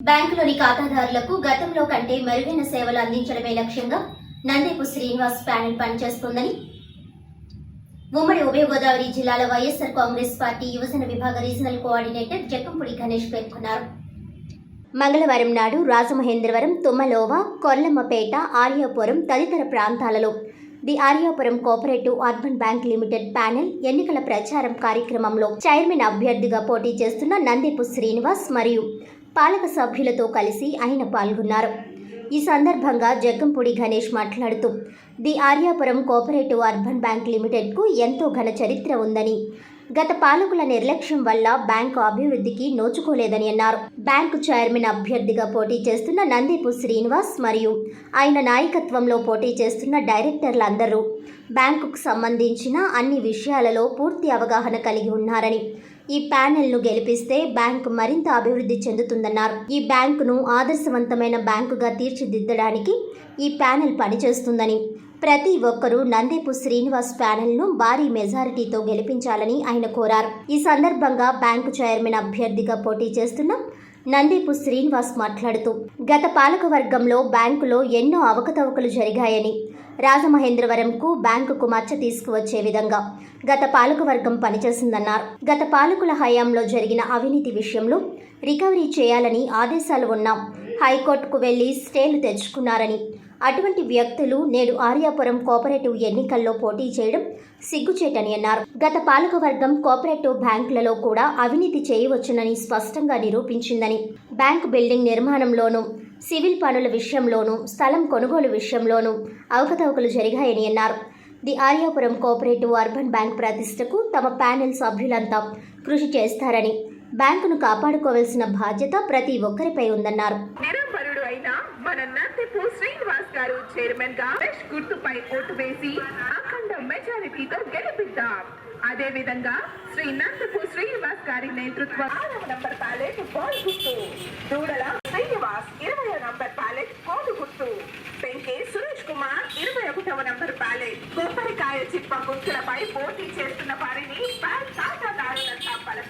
బ్యాంకులోని ఖాతాదారులకు గతంలో కంటే మెరుగైన సేవలు అందించడమే లక్ష్యంగా నందేపు శ్రీనివాస్ ప్యానెల్ పనిచేస్తోందని ఉమ్మడి ఉభయ గోదావరి జిల్లాల వైఎస్ఆర్ కాంగ్రెస్ పార్టీ యువజన విభాగ రీజనల్ కోఆర్డినేటర్ జక్కంపూడి గణేష్ పేర్కొన్నారు. మంగళవారం నాడు రాజమహేంద్రవరం తుమ్మలోవ కొల్లమ్మపేట ఆర్యాపురం తదితర ప్రాంతాలలో the Aryapuram cooperative urban bank limited panel ఎన్నికల ప్రచారం కార్యక్రమంలో చైర్మన్ అభ్యర్థిగా పోటీ చేస్తున్న నందిపు శ్రీనివాస్ మరియు పాలక సభ్యులతో కలిసి ఆయన పాల్గొన్నారు. ఈ సందర్భంగా జగ్గంపూడి గణేష్ మాట్లాడుతూ the Aryapuram cooperative urban bank లిమిటెడ్కు ఎంతో ఘన చరిత్ర ఉందని గత పాలకుల నిర్లక్ష్యం వల్ల బ్యాంకు అభివృద్ధికి నోచుకోలేదని అన్నారు. బ్యాంకు చైర్మన్ అభ్యర్థిగా పోటీ చేస్తున్న నందీపు శ్రీనివాస్ మరియు ఆయన నాయకత్వంలో పోటీ చేస్తున్న డైరెక్టర్లందరూ బ్యాంకుకు సంబంధించిన అన్ని విషయాలలో పూర్తి అవగాహన కలిగి ఉన్నారని ఈ ప్యానెల్ను గెలిపిస్తే బ్యాంకు మరింత అభివృద్ధి చెందుతుందన్నారు. ఈ బ్యాంకును ఆదర్శవంతమైన బ్యాంకుగా తీర్చిదిద్దడానికి ఈ ప్యానెల్ పనిచేస్తుందని ప్రతి ఒక్కరూ నందేపు శ్రీనివాస్ ప్యానెల్ను భారీ మెజారిటీతో గెలిపించాలని ఆయన కోరారు. ఈ సందర్భంగా బ్యాంకు చైర్మన్ అభ్యర్థిగా పోటీ చేస్తున్న నందీపు శ్రీనివాస్ మాట్లాడుతూ గత పాలకవర్గంలో బ్యాంకులో ఎన్నో అవకతవకలు జరిగాయని రాజమహేంద్రవరంకు బ్యాంకుకు మచ్చ తీసుకువచ్చే విధంగా గత పాలకవర్గం పనిచేసిందన్నారు. గత పాలకుల హయాంలో జరిగిన అవినీతి విషయంలో రికవరీ చేయాలని ఆదేశాలు ఉన్నాం హైకోర్టుకు వెళ్ళి స్టేలు తెచ్చుకున్నారని అటువంటి వ్యక్తులు నేడు ఆర్యాపురం కోఆపరేటివ్ ఎన్నికల్లో పోటీ చేయడం సిగ్గుచేటని అన్నారు. గత పాలకవర్గం కోఆపరేటివ్ బ్యాంకులలో కూడా అవినీతి చేయవచ్చునని స్పష్టంగా నిరూపించిందని. బ్యాంక్ బిల్డింగ్ నిర్మాణంలోనూ సివిల్ పనుల విషయంలోనూ స్థలం కొనుగోలు విషయంలోనూ అవకతవకలు జరిగాయని అన్నారు. The Aryapuram cooperative urban bank ప్రతిష్టకు తమ ప్యానెల్ సభ్యులంతా కృషి చేస్తారని బ్యాంకును కాపాడుకోవాల్సిన బాధ్యత ప్రతి ఒక్కరిపై ఉందన్నారు. చైర్మన్గా ఫ్రెష్ గుర్తుపై ఓటు వేసి అఖండ మెజారిటీతో గెలిపిద్దాం. అదే విధంగా శ్రీ నందపు శ్రీనివాస్ గారి నేతృత్వ ఆరవ నంబర్ ప్యాలెట్ బాల్ గుర్తు దూడల శ్రీనివాస్ ఇరవై నంబర్ ప్యాలెట్ కోడు గుర్తు పెంకే సురేష్ కుమార్ ఇరవై ఒకటవ నంబర్ ప్యాలెట్ కొబ్బరికాయ చిప్ప గుర్తులపై పోటీ చేస్తున్న